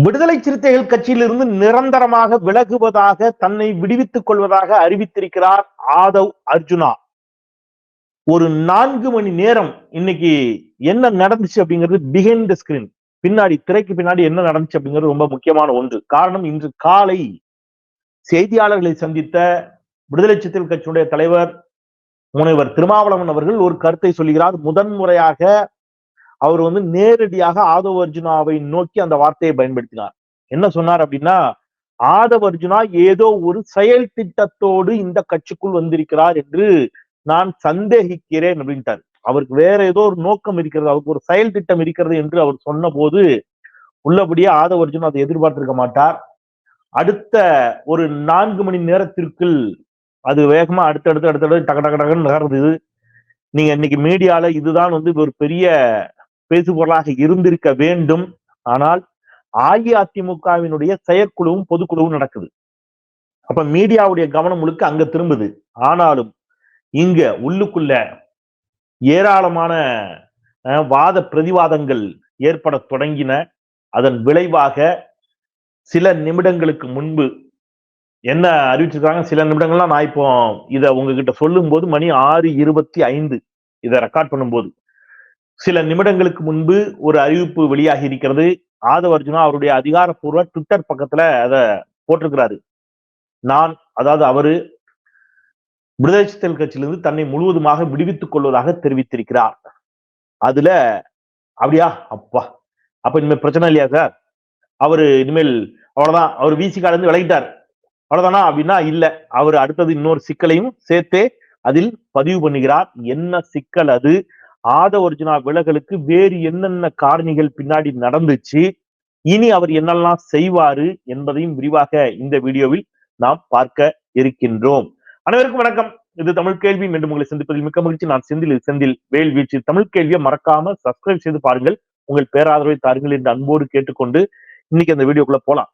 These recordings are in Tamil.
விடுதலை சிறுத்தைகள் கட்சியிலிருந்து நிரந்தரமாக விலகுவதாக தன்னை விடுவித்துக் கொள்வதாக அறிவித்திருக்கிறார் ஆதவ் அர்ஜுனா. ஒரு நான்கு மணி நேரம் இன்னைக்கு என்ன நடந்துச்சு அப்படிங்கிறது பிஹைண்ட் த ஸ்கிரீன் பின்னாடி திரைக்கு பின்னாடி என்ன நடந்துச்சு அப்படிங்கிறது ரொம்ப முக்கியமான ஒன்று. காரணம் இன்று காலை செய்தியாளர்களை சந்தித்த விடுதலை சிறுத்தைகள் கட்சியினுடைய தலைவர் முனைவர் திருமாவளவன் அவர்கள் ஒரு கருத்தை சொல்கிறார் முதன்முறையாக அவர் வந்து நேரடியாக ஆதவ அர்ஜுனாவை நோக்கி அந்த வார்த்தையை பயன்படுத்தினார். என்ன சொன்னார் அப்படின்னா ஆதவ அர்ஜுனா ஏதோ ஒரு செயல் திட்டத்தோடு இந்த கட்சிக்குள் வந்திருக்கிறார் என்று நான் சந்தேகிக்கிறேன் அப்படின்ட்டார். அவருக்கு வேற ஏதோ ஒரு நோக்கம் இருக்கிறது அவருக்கு ஒரு செயல் திட்டம் இருக்கிறது என்று அவர் சொன்ன போது உள்ளபடியே ஆதவ அர்ஜுனா அதை எதிர்பார்த்திருக்க மாட்டார். அடுத்த ஒரு நான்கு மணி நேரத்திற்குள் அது வேகமா அடுத்தடுத்து அடுத்தடுத்து டக டக டகன்னு நகர்ந்தது நீங்க இன்னைக்கு மீடியால இதுதான் வந்து ஒரு பெரிய பேசுபொருளாக இருந்திருக்க வேண்டும். ஆனால் அஇஅதிமுகவினுடைய செயற்குழுவும் பொதுக்குழுவும் நடக்குது. அப்ப மீடியாவுடைய கவனம் முழுக்க அங்க திரும்புது. ஆனாலும் இங்க உள்ளுக்குள்ள ஏராளமான வாத பிரதிவாதங்கள் ஏற்பட தொடங்கின அதன் விளைவாக சில நிமிடங்களுக்கு முன்பு என்ன அறிவிச்சிருக்காங்க? சில நிமிடங்கள்லாம் நான் இப்போ இதை உங்ககிட்ட சொல்லும் போது மணி ஆறு இருபத்தி ஐந்து இதை ரெக்கார்ட் பண்ணும்போது. சில நிமிடங்களுக்கு முன்பு ஒரு அறிவிப்பு வெளியாகி இருக்கிறது. ஆதவ அர்ஜுனா அவருடைய அதிகாரப்பூர்வ ட்விட்டர் பக்கத்துல அதை போட்டிருக்கிறாரு. நான் அதாவது அவரு விடுதலை கட்சியிலிருந்து தன்னை முழுவதுமாக விடுவித்துக் கொள்வதாக தெரிவித்திருக்கிறார். அதுல அப்படியா? அப்பா. அப்ப இனிமேல் பிரச்சனை இல்லையா சார் அவரு இனிமேல் அவ்வளவுதான். அவர் விசிகால இருந்து விலகிட்டார். அவ்வளவுதானா அப்படின்னா இல்ல. அவர் அடுத்தது இன்னொரு சிக்கலையும் சேர்த்தே அதில் பதிவு பண்ணுகிறார். என்ன சிக்கல் அது? ஆத அர்ஜுனா விலகலுக்கு வேறு என்னென்ன காரணிகள் பின்னாடி நடந்துச்சு? இனி அவர் என்னெல்லாம் செய்வாரு என்பதையும் விரிவாக இந்த வீடியோவில் நாம் பார்க்க இருக்கின்றோம். அனைவருக்கும் வணக்கம். இது தமிழ் கேள்வி. மீண்டும் உங்களை சந்திப்பதில் மிக்க மகிழ்ச்சி. நான் செந்தில் செந்தில் வேல் வீச்சு தமிழ் கேள்வியை மறக்காம சப்ஸ்கிரைப் செய்து பாருங்கள். உங்கள் பேராதரவை தாருங்கள் என்று அன்போடு கேட்டுக்கொண்டு இன்னைக்கு அந்த வீடியோக்குள்ள போலாம்.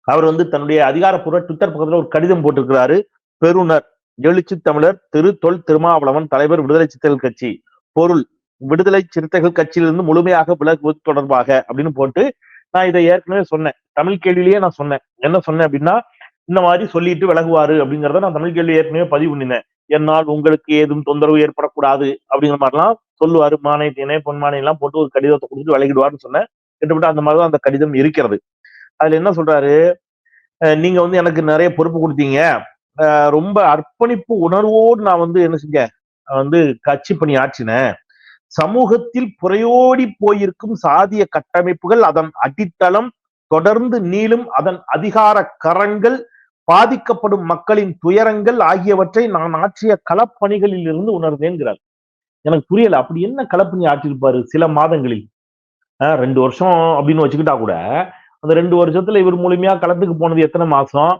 அவர் வந்து தன்னுடைய அதிகாரப்பூர்வ ட்விட்டர் பக்கத்துல ஒரு கடிதம் போட்டிருக்கிறாரு. பெருனர் எழுச்சி தமிழர் திரு தொல் திருமாவளவன் தலைவர் விடுதலை சிறுத்தைகள் கட்சி. பொருள் விடுதலை சிறுத்தைகள் கட்சியிலிருந்து முழுமையாக விலகுவது தொடர்பாக அப்படின்னு போட்டு நான் இதை ஏற்கனவே சொன்னேன். தமிழ் கேள்வியிலேயே நான் சொன்னேன். என்ன சொன்னேன் அப்படின்னா இந்த மாதிரி சொல்லிட்டு விலகுவாரு அப்படிங்கிறத நான் தமிழ் கேள்வி ஏற்கனவே பதிவு பண்ணினேன். என்னால் உங்களுக்கு ஏதும் தொந்தரவு ஏற்படக்கூடாது அப்படிங்கிற மாதிரிலாம் சொல்லுவாரு. மானை தினை பொன்மானை எல்லாம் போட்டு ஒரு கடிதத்தை கொடுத்து விலகிடுவாருன்னு சொன்னேன். கிட்டத்தட்ட அந்த மாதிரிதான் அந்த கடிதம் இருக்கிறது. அதுல என்ன சொல்றாரு? நீங்க வந்து எனக்கு நிறைய பொறுப்பு கொடுத்தீங்க. ரொம்ப அர்ப்பணிப்பு உணர்வோடு நான் வந்து என்ன செஞ்சேன்? வந்து கட்சி பணி ஆற்றின சமூகத்தில் புறையோடி போயிருக்கும் சாதிய கட்டமைப்புகள் அதன் அடித்தளம் தொடர்ந்து நீளும் அதன் அதிகார கரங்கள் பாதிக்கப்படும் மக்களின் துயரங்கள் ஆகியவற்றை நான் ஆற்றிய களப்பணிகளில் இருந்து உணர்ந்தேங்கிறார் எனக்கு புரியல அப்படி என்ன களப்பணி ஆற்றிருப்பாரு சில மாதங்களில்? ஆஹ் ரெண்டு வருஷம் அப்படின்னு வச்சுக்கிட்டா கூட அந்த ரெண்டு வருஷத்துல இவர் முழுமையா களத்துக்கு போனது எத்தனை மாசம்?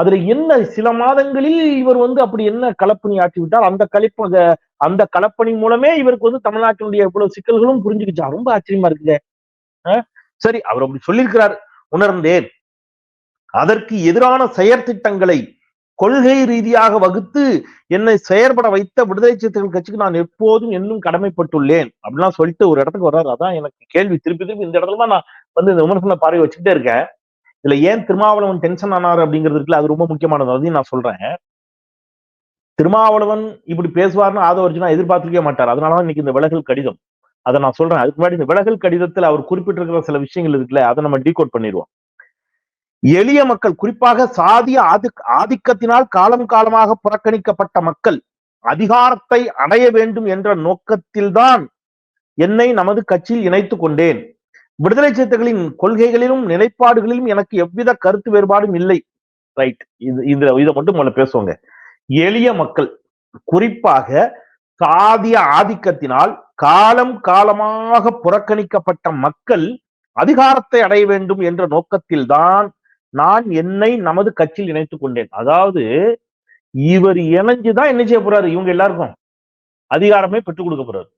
அதுல என்ன சில மாதங்களில் இவர் வந்து அப்படி என்ன கலப்பணி ஆற்றி விட்டால் அந்த கழிப்பு அந்த- அந்த மூலமே இவருக்கு வந்து தமிழ்நாட்டினுடைய இவ்வளவு சிக்கல்களும் புரிஞ்சுக்கிச்சா. ரொம்ப ஆச்சரியமா இருக்குங்க. ஆஹ் சரி அவர் அப்படி சொல்லியிருக்கிறார். உணர்ந்தேன். அதற்கு எதிரான செயற்திட்டங்களை கொள்கை ரீதியாக வகுத்து என்னை செயற்பட வைத்த விடுதலை சிறுத்தைகள் கட்சிக்கு நான் எப்போதும் இன்னும் கடமைப்பட்டுள்ளேன். அப்படிலாம் சொல்லிட்டு ஒரு இடத்துக்கு வர்றாரு. அதான் எனக்கு கேள்வி. திருப்பி திருப்பி இந்த இடத்துல தான் நான் வந்து இந்த விமர்சன பார்வை வச்சுக்கிட்டே இருக்கேன். இதுல ஏன் திருமாவளவன் டென்ஷன் ஆனார் அப்படிங்கிறதுக்குல அது ரொம்ப முக்கியமானது. அதையும் நான் சொல்றேன். திருமாவளவன் இப்படி பேசுவார்னு ஆதவ அர்ஜுனா எதிர்பார்த்திருக்கவே மாட்டார். அதனாலதான் இன்னைக்கு இந்த விலகல் கடிதம். அதை நான் சொல்றேன். அதுக்கு முன்னாடி இந்த விலகல் கடிதத்துல அவர் குறிப்பிட்டிருக்கிற சில விஷயங்கள் இருக்குல்ல அதை நம்ம டீகோட் பண்ணிடுவோம். எளிய மக்கள் குறிப்பாக சாதிய ஆதிக் ஆதிக்கத்தினால் காலம் காலமாக புறக்கணிக்கப்பட்ட மக்கள் அதிகாரத்தை அடைய வேண்டும் என்ற நோக்கத்தில்தான் என்னை நமது கட்சியில் இணைத்துக் கொண்டேன். விடுதலை சிறுத்தைகளின் கொள்கைகளிலும் நிலைப்பாடுகளிலும் எனக்கு எவ்வித கருத்து வேறுபாடும் இல்லை. ரைட் இது இதுல இதை மட்டும் முதல்ல பேசுவோங்க. எளிய மக்கள் குறிப்பாக சாதிய ஆதிக்கத்தினால் காலம் காலமாக புறக்கணிக்கப்பட்ட மக்கள் அதிகாரத்தை அடைய வேண்டும் என்ற நோக்கத்தில்தான் நான் என்னை நமது கட்சியில் இணைத்துக் கொண்டேன். அதாவது இவர் இணைஞ்சுதான் என்ன செய்ய போறாரு? இவங்க எல்லாருக்கும் அதிகாரமே பெற்றுக் கொடுக்க போறாரு.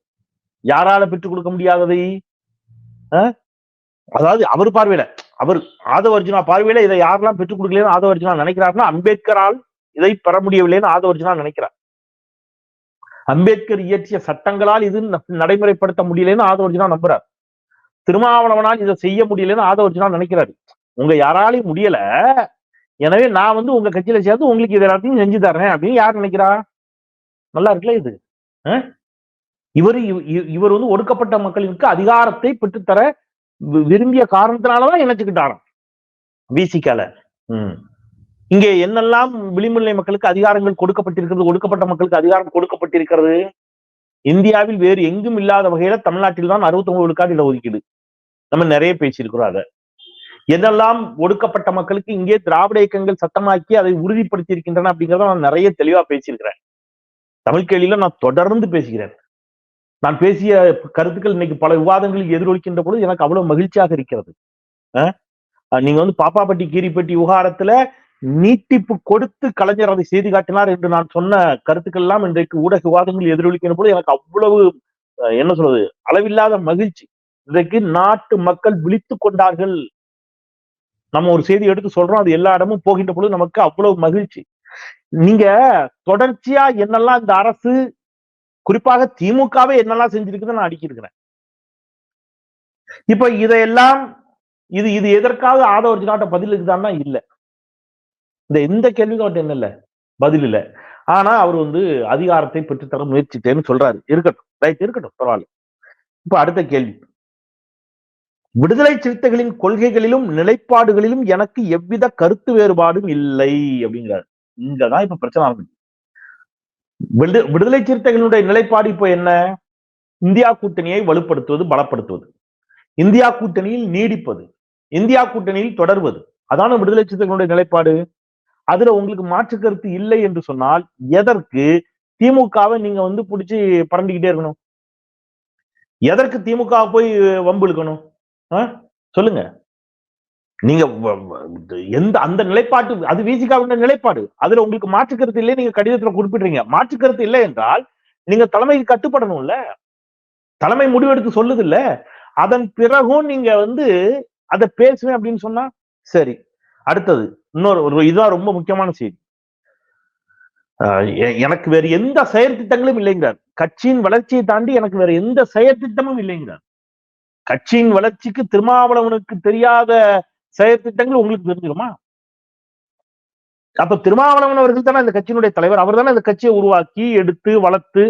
யாரால பெற்றுக் கொடுக்க முடியாததை? அதாவது அவர் பார்வையில அவர் ஆதவ அர்ஜுனா பார்வையில இதை யாரெல்லாம் பெற்றுக் கொடுக்கலன்னு ஆதவ அர்ஜுனா நினைக்கிறாருன்னா அம்பேத்கரால் இதை பெற முடியவில்லைன்னு ஆதவ அர்ஜுனா நினைக்கிறார். அம்பேத்கர் இயற்றிய சட்டங்களால் இது நடைமுறைப்படுத்த முடியலன்னு ஆதவ அர்ஜுனா நம்புறார். திருமாவளவனால் இதை செய்ய முடியலன்னு ஆதவ அர்ஜுனா நினைக்கிறாரு. உங்க யாராலையும் முடியல எனவே நான் வந்து உங்க கட்சியில சேர்ந்து உங்களுக்கு இது எல்லாத்தையும் செஞ்சு தரேன் அப்படின்னு யார் நினைக்கிறா? நல்லா இருக்குல்ல இது? இவர் இவர் வந்து ஒடுக்கப்பட்ட மக்களுக்கு அதிகாரத்தை பெற்றுத்தர விரும்பிய காரணத்தினாலதான் இணைச்சுக்கிட்டாராம். விசிக்கால ம். இங்கே என்னெல்லாம் விளிம்புநிலை மக்களுக்கு அதிகாரங்கள் கொடுக்கப்பட்டிருக்கிறது ஒடுக்கப்பட்ட மக்களுக்கு அதிகாரம் கொடுக்கப்பட்டிருக்கிறது இந்தியாவில் வேறு எங்கும் இல்லாத வகையில தமிழ்நாட்டில் தான் அறுபத்தொன்பது விழுக்காடு இடஒதுக்கீடு நம்ம நிறைய பேசியிருக்கிறோம் அதை. என்னெல்லாம் ஒடுக்கப்பட்ட மக்களுக்கு இங்கே திராவிட இயக்கங்கள் சட்டமாக்கி அதை உறுதிப்படுத்தி இருக்கின்றன அப்படிங்கறத நான் நிறைய தெளிவா பேசியிருக்கிறேன். தமிழ் கேள்வியில நான் தொடர்ந்து பேசுகிறேன். நான் பேசிய கருத்துக்கள் இன்னைக்கு பல விவாதங்களில் எதிரொலிக்கின்ற பொழுது எனக்கு அவ்வளவு மகிழ்ச்சியாக இருக்கிறது. நீங்க வந்து பாப்பாப்பட்டி கீரிப்பட்டி விவகாரத்துல நீட்டிப்பு கொடுத்து கலைஞர் அதை செய்து காட்டினார் என்று நான் சொன்ன கருத்துக்கள் எல்லாம் இன்றைக்கு ஊடக விவாதங்கள் எதிரொலிக்கின்ற பொழுது எனக்கு அவ்வளவு அஹ், என்ன சொல்றது அளவில்லாத மகிழ்ச்சி. இன்றைக்கு நாட்டு மக்கள் விழித்துக் கொண்டார்கள். நம்ம ஒரு செய்தி எடுத்து சொல்றோம் அது எல்லா இடமும் போகின்ற பொழுது நமக்கு அவ்வளவு மகிழ்ச்சி. நீங்க தொடர்ச்சியா என்னெல்லாம் இந்த அரசு குறிப்பாக திமுகவே என்னெல்லாம் செஞ்சிருக்குன்னு நான் அடிக்கிருக்கிறேன் இப்ப இதையெல்லாம் இது இது எதற்காக ஆதவ நாட்ட பதில் இருக்குதான்னா இல்ல. இந்த எந்த கேள்விக்கும் அவர்கிட்ட என்ன இல்ல பதில் இல்ல. ஆனா அவர் வந்து அதிகாரத்தை பெற்றுத்தர முயற்சித்தேன்னு சொல்றாரு. இருக்கட்டும். ரைட் இருக்கட்டும். பரவாயில்ல. இப்ப அடுத்த கேள்வி. விடுதலை சிறுத்தைகளின் கொள்கைகளிலும் நிலைப்பாடுகளிலும் எனக்கு எவ்வித கருத்து வேறுபாடும் இல்லை அப்படிங்கிறார். இங்கதான் இப்ப பிரச்சனை ஆரம்பிச்சு விடுதலை சிறுத்தைகளுடைய நிலைப்பாடு இப்போ என்ன? இந்தியா கூட்டணியை வலுப்படுத்துவது பலப்படுத்துவது. இந்தியா கூட்டணியில் நீடிப்பது இந்தியா கூட்டணியில் தொடர்வது. அதான விடுதலை சிறுத்தைகளுடைய நிலைப்பாடு. அதுல உங்களுக்கு மாற்று கருத்து இல்லை என்று சொன்னால் எதற்கு திமுகவை நீங்க வந்து பிடிச்சி பறந்துகிட்டே இருக்கணும்? எதற்கு திமுக போய் வம்பு இழுக்கணும் சொல்லுங்க. நீங்க வ- வ- எந்த அந்த நிலைப்பாட்டு அது விசிகாவுடைய நிலைப்பாடு. அதுல உங்களுக்கு மாற்று கருத்து இல்லை நீங்க கடிதத்துல குறிப்பிடுறீங்க மாற்று கருத்து இல்லை என்றால் நீங்க தலைமைக்கு கட்டுப்படணும்ல? தலைமை முடிவெடுத்து சொல்லுது இல்ல அதன் பிறகும் நீங்க வந்து அதை பேசுவேன் அப்படின்னு சொன்னா சரி. அடுத்தது இன்னொரு ஒரு இதுதான் ரொம்ப முக்கியமான செய்தி. ஆஹ் எனக்கு வேற எந்த செயற்திட்டங்களும் இல்லைங்கிறார். கட்சியின் வளர்ச்சியை தாண்டி எனக்கு வேற எந்த செயற்திட்டமும் இல்லைங்கிறார். கட்சியின் வளர்ச்சிக்கு திருமாவளவனுக்கு தெரியாத செயற்திட்டங்கள் உங்களுக்கு தெரிஞ்சிருமா? அப்ப திருமாவளவன் அவர்கள் தானே இந்த கட்சியினுடைய தலைவர். அவர் தானே இந்த கட்சியை உருவாக்கி எடுத்து வளர்த்து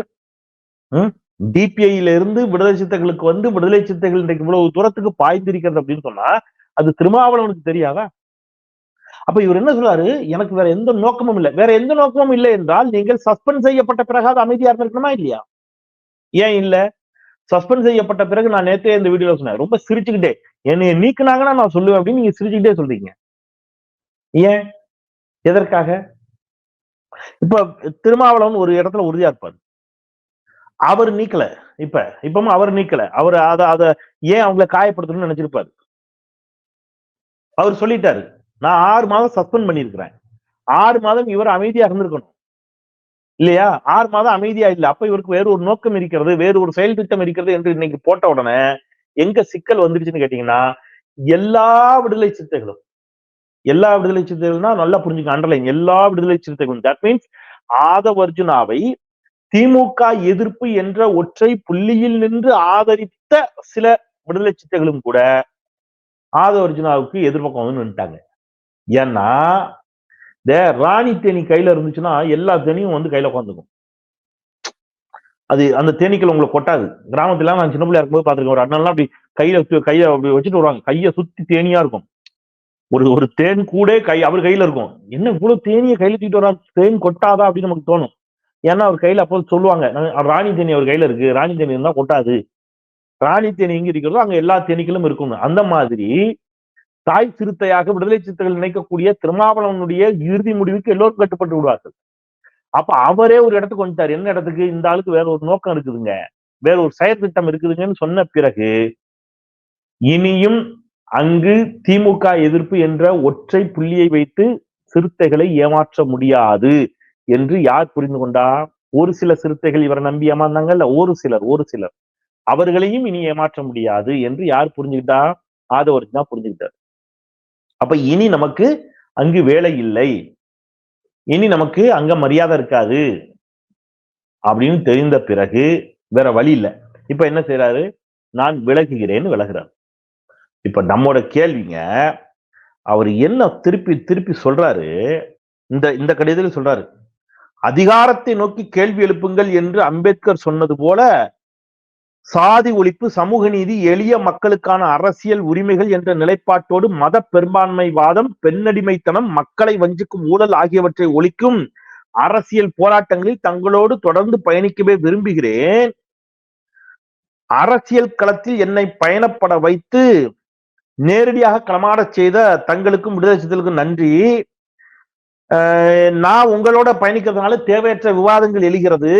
டிபிஐல இருந்து விடுதலை சித்தர்களுக்கு வந்து விடுதலை சித்தங்கள் இன்றைக்கு இவ்வளவு தூரத்துக்கு பாய்ந்திருக்கிறது அப்படின்னு சொன்னா அது திருமாவளவனுக்கு தெரியாதா? அப்ப இவர் என்ன சொல்றாரு? எனக்கு வேற எந்த நோக்கமும் இல்லை. வேற எந்த நோக்கமும் இல்லை என்றால் நீங்கள் சஸ்பெண்ட் செய்யப்பட்ட பிறகு அது அமைதியா இருந்திருக்கணுமா இல்லையா? ஏன் இல்ல? சஸ்பெண்ட் செய்யப்பட்ட பிறகு நான் நேத்தே இந்த வீடியோல சொன்னேன். ரொம்ப சிரிச்சுக்கிட்டே என்னைய நீக்குனாங்கன்னா நான் சொல்லுவேன் அப்படின்னு நீங்க சிரிச்சுக்கிட்டே சொல்றீங்க. ஏன்? எதற்காக? இப்ப திருமாவளவன் ஒரு இடத்துல உறுதியா இருப்பாரு. அவர் நீக்கல. இப்ப இப்பவும் அவர் நீக்கல. அவர் அத அத ஏன் அவங்கள காயப்படுத்தணும்னு நினைச்சிருப்பாரு? அவர் சொல்லிட்டாரு நான் ஆறு மாதம் சஸ்பெண்ட் பண்ணியிருக்கிறேன். ஆறு மாதம் இவர் அமைதியா இருந்திருக்கணும். இல்லையா? ஆறு மாதம் அமைதியா இல்ல. அப்ப இவருக்கு வேறு ஒரு நோக்கம் இருக்கிறது வேறு ஒரு செயல் திட்டம் இருக்கிறது என்று இன்னைக்கு போட்ட உடனே எங்க சிக்கல் வந்துருச்சுன்னு கேட்டீங்கன்னா எல்லா விடுதலை சிறுத்தைகளும் எல்லா விடுதலை சிறுத்தைகள்னா நல்லா புரிஞ்சுக்க அண்டர்லைன் எல்லா விடுதலை சிறுத்தைகளும். தட் மீன்ஸ் ஆதவர்ஜுனாவை திமுக எதிர்ப்பு என்ற ஒற்றை புள்ளியில் நின்று ஆதரித்த சில விடுதலை சிறுத்தைகளும் கூட ஆதவர்ஜுனாவுக்கு எதிர்பக்கம் வந்து நின்றுட்டாங்க ஏன்னா இந்த ராணி தேனி கையில இருந்துச்சுன்னா எல்லா தேனியும் வந்து கையில உட்காந்துக்கும் அது அந்த தேனீக்கள் உங்களை கொட்டாது. கிராமத்துல நான் சின்ன பிள்ளை இருக்கும்போது பாத்துருக்கேன் ஒரு அண்ணன்லாம் அப்படி கையில கையை அப்படி வச்சுட்டு வருவாங்க. கைய சுத்தி தேனியா இருக்கும். ஒரு ஒரு தேன் கூட கை அவர் கையில இருக்கும். என்ன இவ்வளவு தேனியை கையில தூக்கிட்டு வரா தேன் கொட்டாதா அப்படின்னு நமக்கு தோணும். ஏன்னா அவர் கையில அப்போ சொல்லுவாங்க ராணி தேனி அவர் கையில இருக்கு. ராணி தேனி இருந்தா கொட்டாது. ராணி தேனி எங்க இருக்கிறதோ அங்க எல்லா தேனீக்களும் இருக்கும் அந்த மாதிரி தாய் சிறுத்தையாக விடுதலை சிறுத்தைகள் நினைக்கக்கூடிய திருமாவளவனுடைய இறுதி முடிவுக்கு எல்லோரும் கட்டுப்பட்டு விடுவார்கள். அப்ப அவரே ஒரு இடத்துக்கு வந்துட்டார். என்ன இடத்துக்கு? இந்த ஆளுக்கு வேற ஒரு நோக்கம் இருக்குதுங்க. வேற ஒரு செயற்திட்டம் இருக்குதுங்கன்னு சொன்ன பிறகு இனியும் அங்கு திமுக எதிர்ப்பு என்ற ஒற்றை புள்ளியை வைத்து சிறுத்தைகளை ஏமாற்ற முடியாது என்று யார் புரிந்து கொண்டா? ஒரு சில சிறுத்தைகள் இவரை நம்பி ஏமாந்தாங்கல்ல ஒரு சிலர் ஒரு சிலர். அவர்களையும் இனி ஏமாற்ற முடியாது என்று யார் புரிஞ்சுக்கிட்டா? ஆதவர்ஜுனா புரிஞ்சுக்கிட்டார். அப்ப இனி நமக்கு அங்கு வேலை இல்லை. இனி நமக்கு அங்க மரியாதை இருக்காது அப்படின்னு தெரிந்த பிறகு வேற வழி இல்லை. இப்ப என்ன செய்யறாரு நான் விலகுகிறேன்னு விலகிறார். இப்ப நம்மோட கேள்விங்க அவர் என்ன திருப்பி திருப்பி சொல்றாரு? இந்த இந்த கடிதத்தில் சொல்றாரு. அதிகாரத்தை நோக்கி கேள்வி எழுப்புங்கள் என்று அம்பேத்கர் சொன்னது போல சாதி ஒழிப்பு சமூக நீதி எளிய மக்களுக்கான அரசியல் உரிமைகள் என்ற நிலைப்பாட்டோடு மத பெரும்பான்மைவாதம் பெண்ணடிமைத்தனம் மக்களை வஞ்சிக்கும் ஊழல் ஆகியவற்றை ஒழிக்கும் அரசியல் போராட்டங்களில் தங்களோடு தொடர்ந்து பயணிக்கவே விரும்புகிறேன். அரசியல் களத்தில் என்னை பயணப்பட வைத்து நேரடியாக களமாடச் செய்த தங்களுக்கும் விடுதலை சிறுத்தைகளுக்கும் நன்றி. நான் உங்களோட பயணிக்கிறதுனால தேவையற்ற விவாதங்கள் எழுகிறது.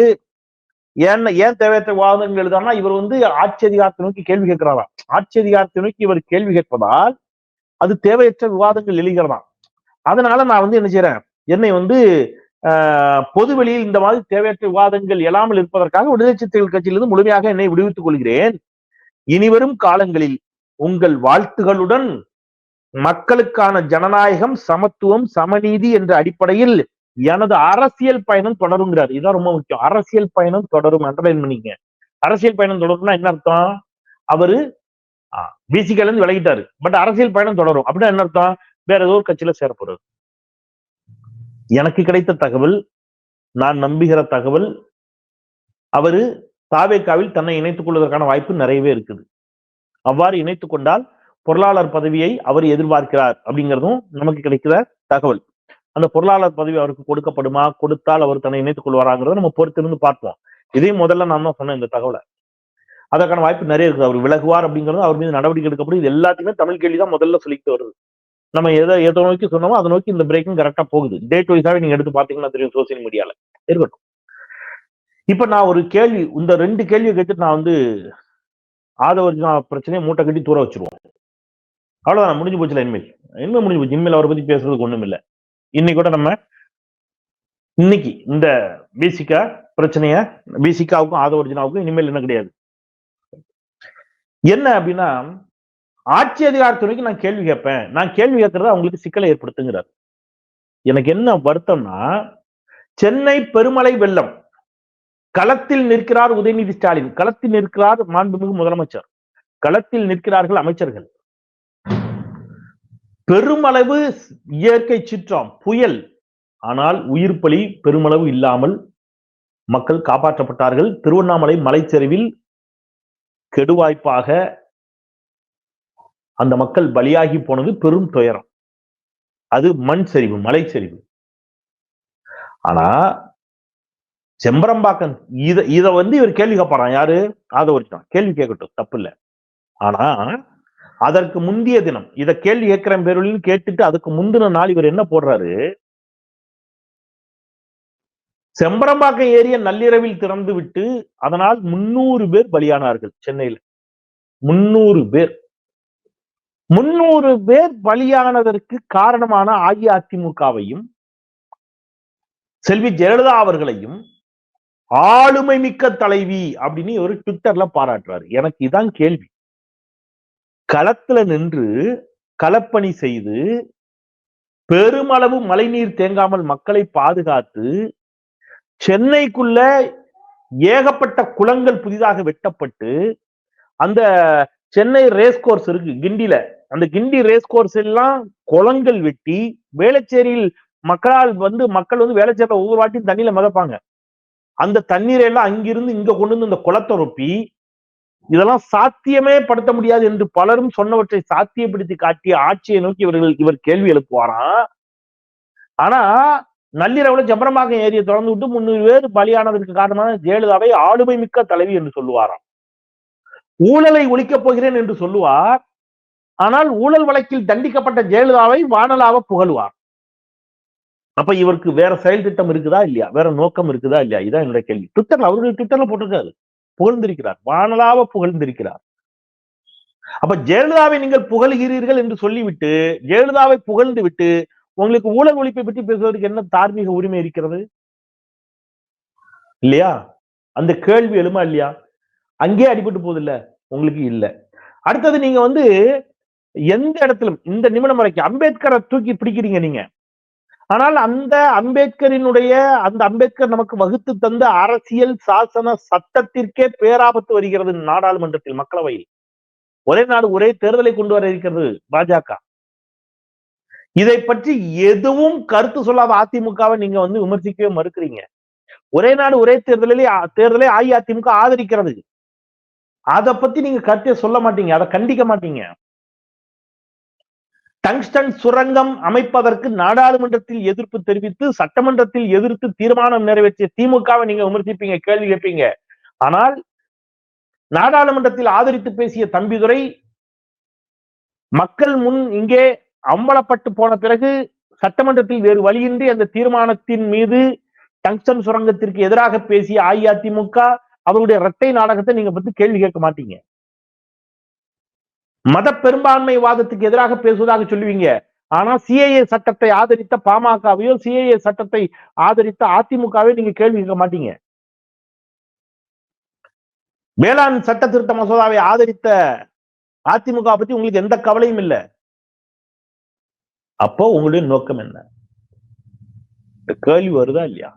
ஏன் ஏன் தேவையற்ற விவாதங்கள் எழுதானா இவர் வந்து ஆட்சி அதிகாரத்தை நோக்கி கேள்வி கேட்கிறாராம். ஆட்சி அதிகாரத்தை நோக்கி இவர் கேள்வி கேட்பதால் அது தேவையற்ற விவாதங்கள் எழுகிறதாம் அதனால நான் வந்து என்ன செய்யறேன் என்னை வந்து பொது வெளியில் இந்த மாதிரி தேவையற்ற விவாதங்கள் எழாமல் இருப்பதற்காக விடுதலை சிறுத்தைகள் கட்சியிலிருந்து முழுமையாக என்னை விடுவித்துக் கொள்கிறேன். இனிவரும் காலங்களில் உங்கள் வாழ்த்துகளுடன் மக்களுக்கான ஜனநாயகம் சமத்துவம் சமநீதி என்ற அடிப்படையில் எனது அரசியல் பயணம் தொடருங்கிறார். இதுதான் ரொம்ப முக்கியம். அரசியல் பயணம் தொடரும். அண்டர்லைன் பண்ணிங்க அரசியல் பயணம் தொடரும்னா என்ன அர்த்தம்? அவரு பிசிக்கல இருந்து விலகிட்டாரு. பட் அரசியல் பயணம் தொடரும். அப்படின்னா என்ன அர்த்தம்? வேற ஏதோ ஒரு கட்சியில சேர எனக்கு கிடைத்த தகவல் நான் நம்புகிற தகவல் அவரு தாவேக்காவில் தன்னை இணைத்துக் கொள்வதற்கான வாய்ப்பு நிறையவே இருக்குது. அவ்வாறு இணைத்துக் கொண்டால் பொருளாளர் பதவியை அவர் எதிர்பார்க்கிறார் அப்படிங்கிறதும் நமக்கு கிடைக்கிற தகவல். அந்த பொருளாளர் பதவி அவருக்கு கொடுக்கப்படுமா? கொடுத்தால் அவர் தன்னை இணைத்துக் கொள்வாராங்கிறத நம்ம பொறுத்திருந்து பார்ப்போம். இதையும் முதல்ல நான் தான் சொன்னேன் இந்த தகவலை. அதற்கான வாய்ப்பு நிறைய இருக்குது. அவர் விலகுவார் அப்படிங்கிறது அவர் மீது நடவடிக்கை எடுக்கப்படும் இது எல்லாத்தையுமே தமிழ் கேள்வி தான் முதல்ல சொல்லிட்டு வருது. நம்ம எதை எதை நோக்கி சொன்னோமோ அதை நோக்கி இந்த பிரேக்கும் கரெக்டா போகுது. டேட் வைஸாவே நீங்க எடுத்து பாத்தீங்கன்னா தெரியும் சோசியல் மீடியால இருக்கட்டும். இப்ப நான் ஒரு கேள்வி இந்த ரெண்டு கேள்வியை கேட்டு நான் வந்து ஆதவர்ஜனா பிரச்சனையை மூட்டை கட்டி தூர வச்சிருவோம். அவ்வளவுதான் முடிஞ்சு போச்சுல இனிமேல். இனிமேல் முடிஞ்சு போச்சு. இனிமேல் அவரை பத்தி பேசுறதுக்கு ஒண்ணும் இல்லை இன்னைக்கு கூட நம்ம இன்னைக்கு இந்த பிசிகா பிரச்சனைய பிசிகாவுக்கும் ஆதவர்ஜனாவுக்கும் இனிமேல் என்ன கிடையாது. என்ன அப்படின்னா ஆட்சி அதிகாரத்துறைக்கு நான் கேள்வி கேட்பேன். நான் கேள்வி கேட்கறது அவங்களுக்கு சிக்கலை ஏற்படுத்துங்கிறார். எனக்கு என்ன வருத்தம்னா சென்னை பெருமலை வெள்ளம். களத்தில் நிற்கிறார் உதயநிதி ஸ்டாலின். களத்தில் நிற்கிறார் மாண்புமிகு முதலமைச்சர். களத்தில் நிற்கிறார்கள் அமைச்சர்கள். பெருமளவு இயற்கை சிற்றம் புயல். ஆனால் உயிர் பலி பெருமளவு இல்லாமல் மக்கள் காப்பாற்றப்பட்டார்கள். திருவண்ணாமலை மலைச்சரிவில் கெடுவாய்ப்பாக அந்த மக்கள் பலியாகி போனது பெரும் துயரம். அது மண் சரிவு மலை சரிவு. ஆனா செம்பரம்பாக்கம் இத இத வந்து இவர் கேள்வி கேட்பாரான் யாரு? ஆதவரிச்சான் கேள்வி கேட்கட்டும் தப்பு இல்லை ஆனா அதற்கு முந்தைய தினம் இத கேள்வி கேட்கிற பேருளில் கேட்டுட்டு அதுக்கு முந்தின நாள் இவர் என்ன போடுறாரு? செம்பரம்பாக்கம் ஏரிய நள்ளிரவில் திறந்து விட்டு அதனால் முன்னூறு பேர் பலியானார்கள் சென்னையில். முன்னூறு பேர். முன்னூறு பேர் பலியானதற்கு காரணமான அஇஅதிமுகவையும் செல்வி ஜெயலலிதா அவர்களையும் ஆளுமை மிக்க தலைவி அப்படின்னு ஒரு ட்விட்டர்ல பாராட்டுறாரு. எனக்கு இதான் கேள்வி. களத்துல நின்று களப்பணி செய்து பெருமளவு மழைநீர் தேங்காமல் மக்களை பாதுகாத்து சென்னைக்குள்ள ஏகப்பட்ட குளங்கள் புதிதாக வெட்டப்பட்டு அந்த சென்னை ரேஸ் கோர்ஸ் இருக்கு கிண்டில. அந்த கிண்டி ரேஸ் கோர்ஸ் எல்லாம் குளங்கள் வெட்டி வேளச்சேரியில் மக்களால் வந்து மக்கள் வந்து வேளச்சேரியில் ஒவ்வொரு வாட்டியும் தண்ணியில மிதப்பாங்க. அந்த தண்ணீரை எல்லாம் அங்கிருந்து இங்க கொண்டு வந்து இந்த குளத்தை ரொப்பி இதெல்லாம் சாத்தியமே படுத்த முடியாது என்று பலரும் சொன்னவற்றை சாத்தியப்படுத்தி காட்டிய ஆட்சியை நோக்கி இவர்கள் இவர் கேள்வி எழுப்புவாராம். ஆனா நள்ளிரவுல ஜம்பரமாக்கம் ஏரியை தொடர்ந்து விட்டு முன்னூறு பேர் பலியானதற்கு காரணமான ஜெயலலிதாவை ஆளுமை மிக்க தலைவி என்று சொல்லுவாராம். ஊழலை ஒழிக்கப் போகிறேன் என்று சொல்லுவார். ஆனால் ஊழல் வழக்கில் தண்டிக்கப்பட்ட ஜெயலலிதாவை வானலாக புகழ்வார். அப்ப இவருக்கு வேற செயல் திட்டம் இருக்குதா இல்லையா? வேற நோக்கம் இருக்குதா இல்லையா? இதான் என்னுடைய கேள்வி. ட்விட்டர்ல அவர்கள் ட்விட்டர்ல போட்டிருக்காரு. புகழ்ந்திருக்கிறார். வானலாவ புகழ்ந்திருக்கிறார். அப்ப ஜெயலலிதாவை நீங்கள் புகழ்கிறீர்கள் என்று சொல்லிவிட்டு ஜெயலலிதாவை புகழ்ந்து விட்டு உங்களுக்கு ஊழல் ஒழிப்பை பற்றி பேசுவதற்கு என்ன தார்மீக உரிமை இருக்கிறது? இல்லையா? அந்த கேள்வி எழுமா இல்லையா? அங்கே அடிபட்டு போகுது இல்ல உங்களுக்கு இல்ல. அடுத்தது நீங்க வந்து எந்த இடத்திலும் இந்த நிமிடம் வரைக்கும் அம்பேத்கரை தூக்கி பிடிக்கிறீங்க நீங்க. ஆனால் அந்த அம்பேத்கரினுடைய அந்த அம்பேத்கர் நமக்கு வகுத்து தந்த அரசியல் சாசன சட்டத்திற்கே பேராபத்து வருகிறது நாடாளுமன்றத்தில் மக்களவையில். ஒரே நாடு ஒரே தேர்தலை கொண்டு வர இருக்கிறது பாஜக. இதை பற்றி எதுவும் கருத்து சொல்லாத அதிமுகவை நீங்க வந்து விமர்சிக்கவே மறுக்கிறீங்க. ஒரே நாடு ஒரே தேர்தலிலே தேர்தலை அஇஅதிமுக ஆதரிக்கிறது. அதை பத்தி நீங்க கருத்தை சொல்ல மாட்டீங்க அதை கண்டிக்க மாட்டீங்க. டங்ஸ்டன் சுரங்கம் அமைப்பதற்கு நாடாளுமன்றத்தில் எதிர்ப்பு தெரிவித்து சட்டமன்றத்தில் எதிர்த்து தீர்மானம் நிறைவேற்றிய திமுகவை நீங்க விமர்சிப்பீங்க கேள்வி கேட்பீங்க. ஆனால் நாடாளுமன்றத்தில் ஆதரித்து பேசிய தம்பிதுரை மக்கள் முன் இங்கே அம்பலப்பட்டு போன பிறகு சட்டமன்றத்தில் வேறு வழியின்றி அந்த தீர்மானத்தின் மீது டங்ஸ்டன் சுரங்கத்திற்கு எதிராக பேசிய அஇஅதிமுக அவருடைய இரட்டை நாடகத்தை நீங்க பத்தி கேள்வி கேட்க மாட்டீங்க. மத பெரும்பான்மை வாதத்துக்கு எதிராக பேசுவதாக சொல்லுவீங்க. ஆனா சிஏஏ சட்டத்தை ஆதரித்த பாமகவையோ சிஏஏ சட்டத்தை ஆதரித்த அதிமுகவையோ நீங்க கேள்வி கேட்க மாட்டீங்க. வேளாண் சட்ட திருத்த மசோதாவை ஆதரித்த அதிமுக பத்தி உங்களுக்கு எந்த கவலையும் இல்லை. அப்போ உங்களுடைய நோக்கம் என்ன? கேள்வி வருதா இல்லையா?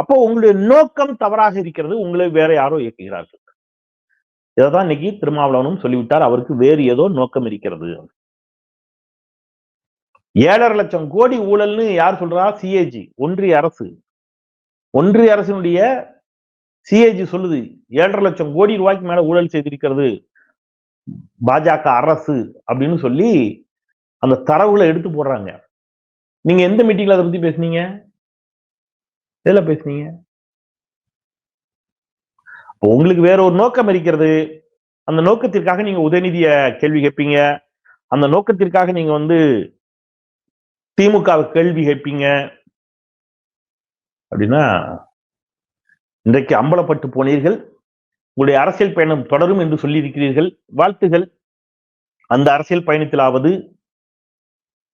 அப்போ உங்களுடைய நோக்கம் தவறாக இருக்கிறது உங்களை வேற யாரோ இயக்குகிறார்கள். இதைதான் இன்னைக்கு திருமாவளவனும் சொல்லிவிட்டார். அவருக்கு வேறு ஏதோ நோக்கம் இருக்கிறது. ஏழரை லட்சம் கோடி ஊழல்னு யார் சொல்றா? சிஏஜி ஒன்றிய அரசு. ஒன்றிய அரசினுடைய சிஏஜி சொல்லுது ஏழரை லட்சம் கோடி ரூபாய்க்கு மேல ஊழல் செய்திருக்கிறது. பாஜக அரசு அப்படின்னு சொல்லி அந்த தரவுகளை எடுத்து போடுறாங்க. நீங்க எந்த மீட்டிங்ல அதை பத்தி பேசுனீங்க? எதுல பேசுனீங்க? உங்களுக்கு வேற ஒரு நோக்கம் இருக்கிறது. அந்த நோக்கத்திற்காக நீங்க உதயநிதிய கேள்வி கேட்பீங்க. அந்த நோக்கத்திற்காக நீங்க வந்து திமுக கேள்வி கேட்பீங்க. அப்படின்னா இன்றைக்கு அம்பலப்பட்டு போனீர்கள். உங்களுடைய அரசியல் பயணம் தொடரும் என்று சொல்லியிருக்கிறீர்கள். வாழ்த்துகள். அந்த அரசியல் பயணத்திலாவது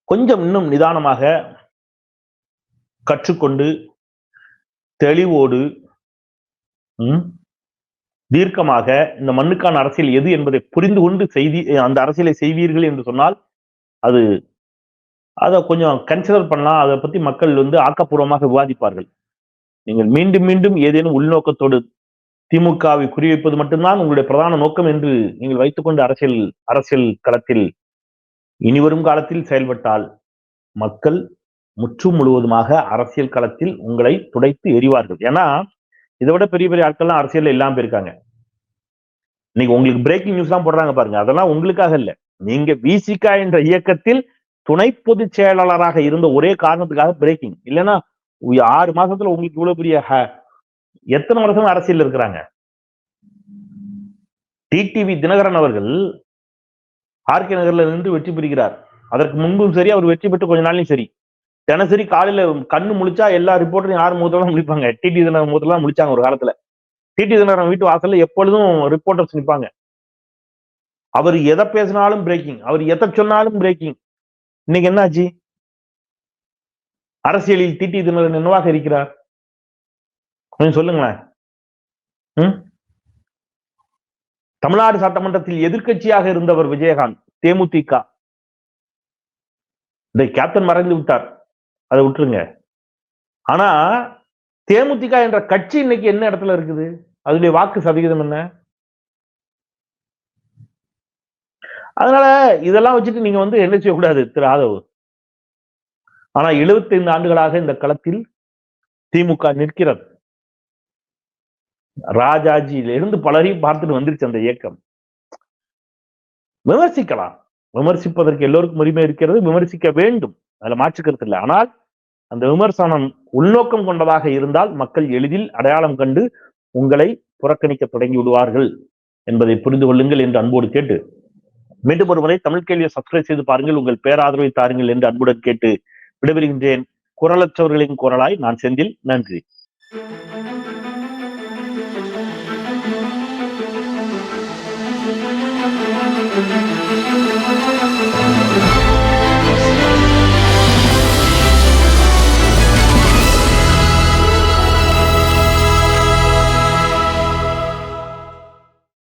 கொஞ்சம் இன்னும் நிதானமாக கற்றுக்கொண்டு தெளிவோடு தீர்க்கமாக இந்த மண்ணுக்கான அரசியல் எது என்பதை புரிந்து கொண்டு செய்தி அந்த அரசியலை செய்வீர்கள் என்று சொன்னால் அது அதை கொஞ்சம் கன்சிடர் பண்ணலாம். அதை பத்தி மக்கள் வந்து ஆக்கப்பூர்வமாக விவாதிப்பார்கள். நீங்கள் மீண்டும் மீண்டும் ஏதேனும் உள்நோக்கத்தோடு திமுகவை குறிவைப்பது மட்டும்தான் உங்களுடைய பிரதான நோக்கம் என்று நீங்கள் வைத்துக்கொண்டு அரசியல் அரசியல் களத்தில் இனிவரும் காலத்தில் செயல்பட்டால் மக்கள் முற்று முழுவதுமாக அரசியல் களத்தில் உங்களை துடைத்து எறிவார்கள். ஏன்னா இதை விட பெரிய பெரிய ஆட்கள்லாம் அரசியல்ல இல்லாம போயிருக்காங்க. இன்னைக்கு உங்களுக்கு பிரேக்கிங் நியூஸ் எல்லாம் போடுறாங்க பாருங்க. அதெல்லாம் உங்களுக்காக இல்ல. நீங்க விசிகா என்ற இயக்கத்தில் துணை பொதுச் செயலாளராக இருந்த ஒரே காரணத்துக்காக பிரேக்கிங் இல்லைன்னா ஆறு மாசத்துல உங்களுக்கு இவ்வளவு பெரிய எத்தனை வருஷம் அரசியல் இருக்கிறாங்க? டிடிவி தினகரன் அவர்கள் ஆர்கே நகர்ல நின்று வெற்றி பெறுகிறார். அதற்கு முன்பும் சரி அவர் வெற்றி பெற்று கொஞ்ச நாள்லையும் சரி. தினசரி காலையில கண்ணு முழிச்சா எல்லா ரிப்போர்ட்டரும் யார் முகத்தெல்லாம் முடிப்பாங்க டிடி தினகரன் முகத்தெல்லாம் முடிச்சாங்க ஒரு காலத்துல. டிடி தினகரன் வீட்டு வாசல்ல எப்பொழுதும் ரிப்போர்ட்டர்ஸ் நிற்பாங்க அவர் எதை பேசினாலும் பிரேக்கிங் அவர் எதை சொன்னாலும் பிரேக்கிங் இன்னைக்கு என்னாச்சு? அரசியலில் டிடி தினகரன் என்னவாக இருக்கிறார்? கொஞ்சம் சொல்லுங்களேன். தமிழ்நாடு சட்டமன்றத்தில் எதிர்கட்சியாக இருந்தவர் விஜயகாந்த் தேமுதிக. இதை கேப்டன் மறைந்து விட்டார். அதை விட்டுருங்க. ஆனா தேமுதிக என்ற கட்சி இன்னைக்கு என்ன இடத்துல இருக்குது? அதுடைய வாக்கு சதவீதம் என்ன? அதனால இதெல்லாம் வச்சுட்டு நீங்க வந்து என்ன செய்யக்கூடாது? திரு ஆதவ். ஆனா எழுபத்தைந்து ஆண்டுகளாக இந்த களத்தில் திமுக நிற்கிறது. ராஜாஜியிலிருந்து பலரையும் பார்த்துட்டு வந்துருச்சு அந்த இயக்கம். விமர்சிக்கலாம். விமர்சிப்பதற்கு எல்லோருக்கும் உரிமை இருக்கிறது. விமர்சிக்க வேண்டும். அதுல மாற்றுக்கிறது இல்லை. ஆனால் அந்த விமர்சனம் உள்நோக்கம் கொண்டதாக இருந்தால் மக்கள் எளிதில் அடையாளம் கண்டு உங்களை புறக்கணிக்க தொடங்கி விடுவார்கள் என்பதை புரிந்து கொள்ளுங்கள் என்று அன்போடு கேட்டு மீண்டும் ஒரு முறை தமிழ் கேள்வியை சப்ஸ்கிரைப் செய்து பாருங்கள். உங்கள் பேராதரவை தாருங்கள் என்று அன்புடன் கேட்டு விடைபெறுகின்றேன். குரலற்றவர்களின் குரலாய் நான் செந்தில். நன்றி.